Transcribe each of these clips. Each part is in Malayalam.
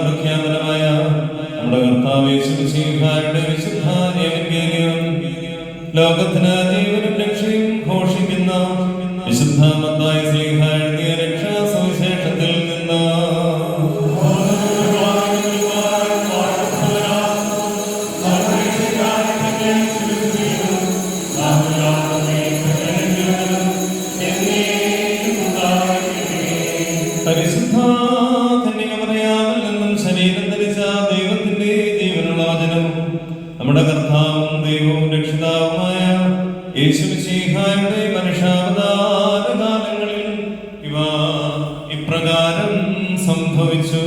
പ്രഖ്യാപനമായ നമ്മുടെ കർത്താവ് യേശുമിശിഹായുടെ വിശുദ്ധ ഏവൻഗേലിയം ലോകത്തിന് ദൈവനും രക്ഷയും ഘോഷിക്കുന്ന വിശുദ്ധ മത്തായി സ്ലീഹ രക്ഷിതാവുമായ യേശുമിശിഹായുടെ മനുഷ്യാവതാര കാലങ്ങളിൽ ഇവ ഇപ്രകാരം സംഭവിച്ചു.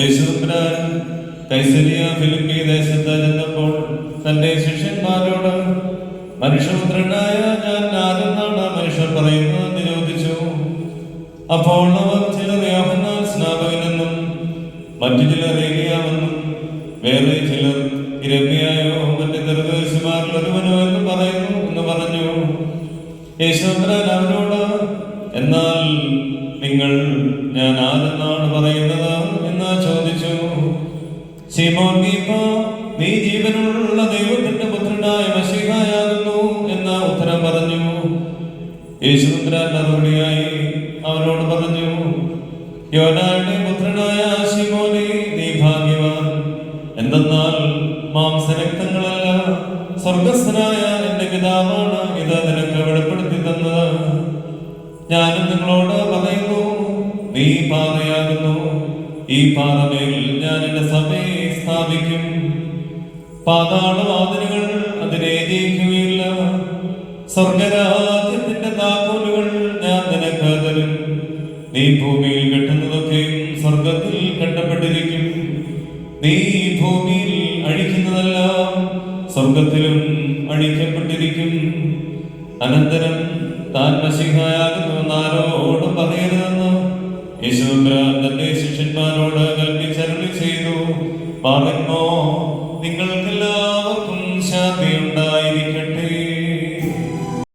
യേശുദാൻ കൈസരിയ ഫിലിപ്പി ദേശത്ത് ചെന്നപ്പോൾ തന്റെ ശിഷ്യന്മാരോട് മനുഷ്യപുത്രനായ ഞാൻ ആരെന്നാണ് മനുഷ്യർ പറയുന്നത്? ചോദിച്ചു. അപ്പോൾ അവർ ചില മറ്റു ചിലർ ഏലിയാവെന്നും വേറെ ചിലർ ഇരമ്യായോ മറ്റു ദീർഘദർശിമാരിൽ ഒരുവനോ എന്ന് പറയുന്നു എന്ന് പറഞ്ഞു. യേശുദാൻ അവരോട് എന്നാൽ നിങ്ങൾ ഞാൻ ആരെന്നാണ് പറയുന്നത്? എന്ന് ചോദിച്ചു. സീമോൻ നീ ജീവനുള്ള ദൈവത്തിന്റെ പുത്രനായ മഷിഹായാകുന്നു എന്ന ഉത്തരം പറഞ്ഞു. യേശുദാൻ മറുപടിയായി അവനോട് പറഞ്ഞു യോനായുടെ പുത്രനായ ഭാഗ്യവാൻ എന്തെന്നാൽ മാംസരക്തങ്ങളല്ല സ്വർഗസ്ഥനായ എന്റെ പിതാവാണ് ഇത് നിനക്ക് വെളിപ്പെടുത്തി തന്നത്. ഞാനും നിങ്ങളോട് പറയുന്നു നീ പാതയാകുന്നു ഈ പാതമേൽ ഞാൻ എന്റെ സഭയെ സ്ഥാപിക്കും. പാതാളവാതിലുകൾ അതിനെ ജയിക്കുകയില്ല. സ്വർഗരാജ്യത്തിന്റെ താക്കോലുകൾ ഞാൻ നിനക്ക് തരും. നീ ഭൂമിയിൽ കെട്ടുന്നതൊക്കെയും സ്വർഗത്തിൽ കെട്ടപ്പെട്ടിരിക്കും നീ ഭൂമിയിൽ അഴിക്കുന്നതെല്ലാം സ്വർഗത്തിലും അഴിക്കപ്പെട്ടിരിക്കും. അനന്തരം താൻ മസിഹായാകുന്നു ആരോടും പറയരുതെന്ന് യേശുദ്രാൻ തന്റെ ശിഷ്യന്മാരോട് കൽപ്പിച്ചരുളി ചെയ്തു. പാറയ്ക്ക്